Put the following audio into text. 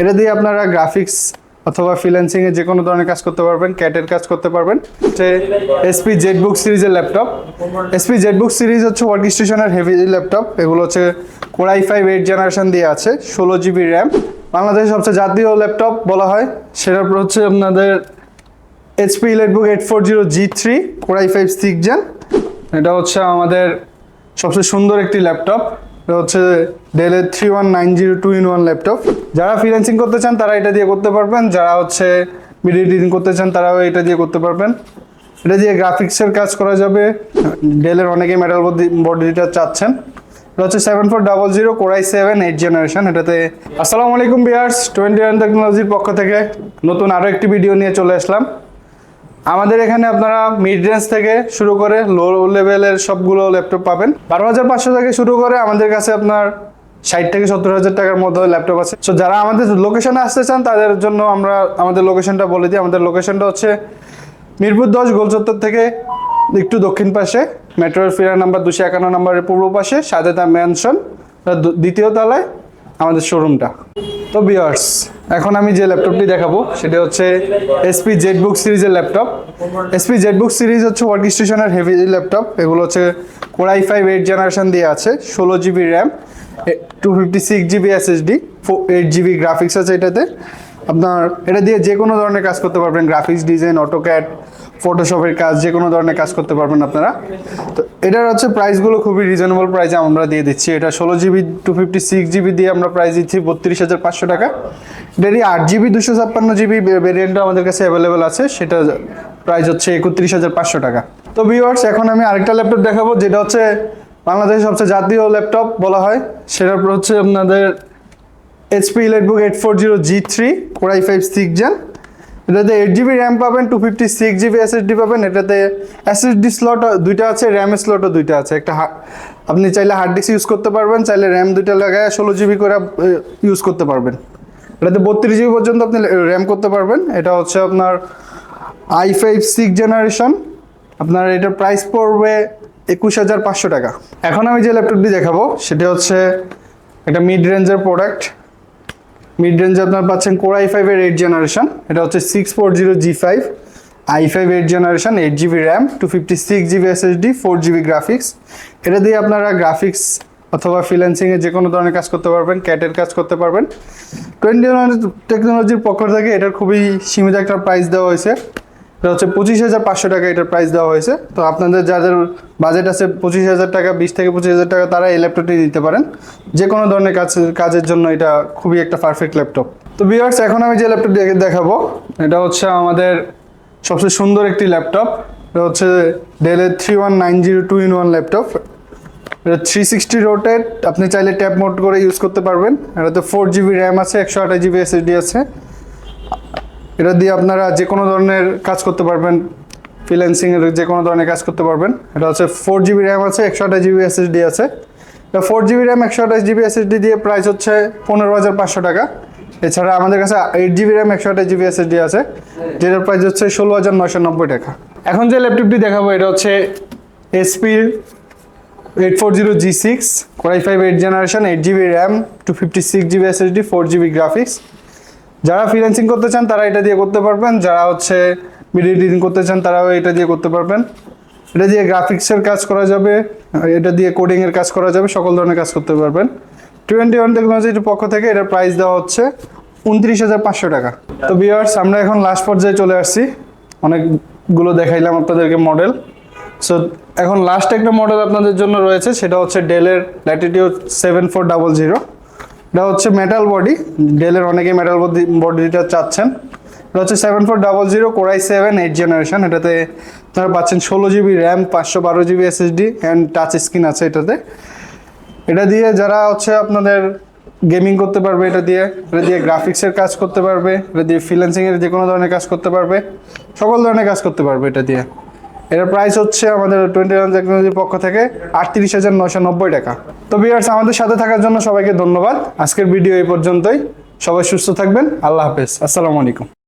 এটা দিয়ে আপনারা গ্রাফিক্স অথবা ফ্রিল্যান্সিং এ যে কোনো ধরনের কাজ করতে পারবেন ক্যাটের কাজ করতে পারবেন। হচ্ছে এসপি জেটবুক সিরিজের ল্যাপটপ এসপি জেটবুক সিরিজ হচ্ছে ওয়ার্ক স্টেশনের হেভি ল্যাপটপ এগুলো হচ্ছে কোরাই ফাইভ এইট জেনারেশন দিয়ে আছে, ষোলো জিবি র্যাম বাংলাদেশের সবচেয়ে জাতীয় ল্যাপটপ বলা হয়। পর হচ্ছে আপনাদের HP EliteBook eight four zero G three core i five six gen এটা হচ্ছে আমাদের সবচেয়ে সুন্দর একটি ল্যাপটপ এটা হচ্ছে ডেলের three one nine zero two in one laptop যারা ফ্রিল্যান্সিং করতে চান, তারা এটা দিয়ে করতে পারবেন। যারা হচ্ছে ভিডিও এডিটিং করতে চান, তারাও এটা দিয়ে করতে পারবেন। এটা দিয়ে গ্রাফিক্সের কাজ করা যাবে। ডেলের অনেকে মেটাল বডিটা চাচ্ছেন। এটা হচ্ছে seven four double zero core i seven eight generation এটাতে আসসালামু আলাইকুম বিয়ার্স টোয়েন্টি ওয়ান টেকনোলজির পক্ষ থেকে নতুন আরও একটি ভিডিও নিয়ে চলে আসলাম। আমাদের এখানে আপনারা মিড রেঞ্জ থেকে শুরু করে লো লেভেলের সবগুলো ল্যাপটপ পাবেন। বারো হাজার পাঁচশো থেকে শুরু করে আমাদের কাছে আপনার ষাট থেকে সত্তর হাজার টাকার মধ্যে ল্যাপটপ আছে। সো যারা আমাদের লোকেশনে আসতে চান, তাদের জন্য আমরা আমাদের লোকেশনটা বলে দিই। আমাদের লোকেশনটা হচ্ছে মিরপুর দশ গোলচত্বর থেকে একটু দক্ষিণ পাশে। মেট্রোর ফিরার নাম্বার দুশো একান্ন নম্বরের পূর্ব পাশে সাজেদা ম্যানশন দ্বিতীয় তলায়। আমাদের শোরুমটা তো বিয়ার্স এখন আমি যে ল্যাপটপটি দেখাবো, সেটা হচ্ছে এসপি জেড বুক সিরিজের laptop HP Z book series হচ্ছে ওয়ার্ক স্টেশনের হেভি ল্যাপটপ এগুলো হচ্ছে core i five eight generation দিয়ে আছে, ষোলো GB RAM two fifty six GB SSD four eight GB graphics আছে এটাতে। আপনার এটা দিয়ে যে কোনো ধরনের কাজ করতে পারবেন গ্রাফিক্স ডিজাইন অটোক্যাট ফটোশপের কাজ, যে কোনো ধরনের কাজ করতে পারবেন আপনারা। তো এটার হচ্ছে প্রাইসগুলো খুবই রিজনেবল প্রাইসে আমরা দিয়ে দিচ্ছি। এটা ষোলো GB two fifty six GB দিয়ে আমরা প্রাইস দিচ্ছি বত্রিশ হাজার পাঁচশো টাকা। এটারই আট জিবি দুশো ছাপ্পান্ন জিবি ভেরিয়েন্টও আমাদের কাছে অ্যাভেলেবেল আছে। সেটা প্রাইস হচ্ছে একত্রিশ হাজার পাঁচশো টাকা। তো ভিউয়ার্স এখন আমি আরেকটা ল্যাপটপ দেখাবো, যেটা হচ্ছে বাংলাদেশের সবচেয়ে জাতীয় ল্যাপটপ বলা হয়। সেটার হচ্ছে আপনাদের HP EliteBook eight four zero G three core i five six gen এটাতে এইট জিবি র্যাম পাবেন two fifty six GB SSD পাবেন, এটাতে এসএসডি স্লট দুইটা আছে র্যামের স্লটও দুইটা আছে। একটা আপনি চাইলে হার্ড ডিস্ক ইউজ করতে পারবেন, চাইলে র্যাম দুইটা লাগায় ষোলো জিবি করে ইউজ করতে পারবেন। এটাতে বত্রিশ জিবি পর্যন্ত আপনি র্যাম করতে পারবেন। এটা হচ্ছে আপনার আই ফাইভ সিক্স জেনারেশন আপনার এটার প্রাইস পড়বে একুশ হাজার পাঁচশো টাকা। এখন আমি যে ল্যাপটপটি দেখাবো, সেটা হচ্ছে একটা মিড রেঞ্জের প্রোডাক্ট মিড রেঞ্জে আপনার পাচ্ছেন কোর আই ফাইভের এইট জেনারেশন এটা হচ্ছে six four zero G five I five eight generation eight GB RAM two fifty six GB SSD four GB graphics এটা দিয়ে আপনারা গ্রাফিক্স অথবা ফ্রিল্যান্সিংয়ে যে কোনো ধরনের কাজ করতে পারবেন ক্যাটের কাজ করতে পারবেন। টোয়েন্টি টেকনোলজির পক্ষ থেকে এটার খুবই সীমিত একটা প্রাইস দেওয়া হয়েছে। এটা হচ্ছে পঁচিশ হাজার পাঁচশো টাকা এটার প্রাইস দেওয়া হয়েছে। তো আপনাদের যাদের বাজেট আছে পঁচিশ হাজার টাকা, বিশ থেকে পঁচিশ হাজার টাকা, তারা এই ল্যাপটপটি দিতে পারেন। যে কোনো ধরনের কাজ, কাজের জন্য এটা খুবই একটা পারফেক্ট ল্যাপটপ তো বিয়ার্স এখন আমি যে ল্যাপটপ দেখাবো, এটা হচ্ছে আমাদের সবচেয়ে সুন্দর একটি ল্যাপটপ এটা হচ্ছে ডেলের three one nine zero two in one laptop এটা থ্রি সিক্সটি রোটেড আপনি চাইলে ট্যাপ মোড করে ইউজ করতে পারবেন। এটাতে ফোর জিবি র্যাম আছে, একশো আঠাশ জিবি এসএসডি আছে। এটা দিয়ে আপনারা যে কোনো ধরনের কাজ করতে পারবেন ফ্রিল্যান্সিং এর যে কোনো ধরনের কাজ করতে পারবেন। এটা হচ্ছে ফোর জিবি র্যাম আছে, একশো আঠাশ জিবি এসএসডি আছে। এটা ফোর জিবি র্যাম একশো আঠাশ জিবি এসএসডি দিয়ে প্রাইস হচ্ছে পনেরো হাজার পাঁচশো টাকা। এছাড়া আমাদের কাছে এইট জিবি র্যাম একশো আঠাশ জিবি এসএসডি আছে, যেটার প্রাইস হচ্ছে ষোলো হাজার নয়শো নব্বই টাকা। এখন যে ল্যাপটপটি দেখাবো, এটা হচ্ছে এসপির eight four zero G six core i five eight generation eight GB RAM two fifty six GB SSD four GB graphics যারা ফ্রিল্যান্সিং করতে চান, তারা এটা দিয়ে করতে পারবেন। যারা হচ্ছে ভিডিও এডিটিং করতে চান, তারাও এটা দিয়ে করতে পারবেন। এটা দিয়ে গ্রাফিক্সের কাজ করা যাবে, এটা দিয়ে কোডিংয়ের কাজ করা যাবে, সকল ধরনের কাজ করতে পারবেন। টোয়েন্টি ওয়ান টেকনোলজির পক্ষ থেকে এটার প্রাইস দেওয়া হচ্ছে উনত্রিশ হাজার পাঁচশো টাকা। তো বিয়ার্স আমরা এখন লাস্ট পর্যায়ে চলে আসছি। অনেকগুলো দেখাইলাম আপনাদেরকে মডেল সো এখন লাস্ট একটা মডেল আপনাদের জন্য রয়েছে, সেটা হচ্ছে ডেলের latitude seven four double zero এটা হচ্ছে মেটাল বডি ডেলের অনেকে মেটাল বডি বডিটা চাচ্ছেন। এটা হচ্ছে seven four double zero core i seven eight generation এটাতে আপনারা পাচ্ছেন ষোলো জিবি র্যাম পাঁচশো বারো GB SSD and touch screen আছে এটাতে। এটা দিয়ে যারা হচ্ছে আপনাদের গেমিং করতে পারবে, এটা দিয়ে এটা দিয়ে গ্রাফিক্সের কাজ করতে পারবে, এটা দিয়ে ফ্রিল্যান্সিংয়ের যে কোনো ধরনের কাজ করতে পারবে, সকল ধরনের কাজ করতে পারবে এটা দিয়ে। এটার প্রাইস হচ্ছে আমাদের টোয়েন্টি ওয়ান টেকনোলজির পক্ষ থেকে আটত্রিশ হাজার নশো নব্বই টাকা। তো বিয়ার্স আমাদের সাথে থাকার জন্য সবাইকে ধন্যবাদ। আজকের ভিডিও এই পর্যন্তই। সবাই সুস্থ থাকবেন। আল্লাহ হাফেজ। আসসালামু আলাইকুম।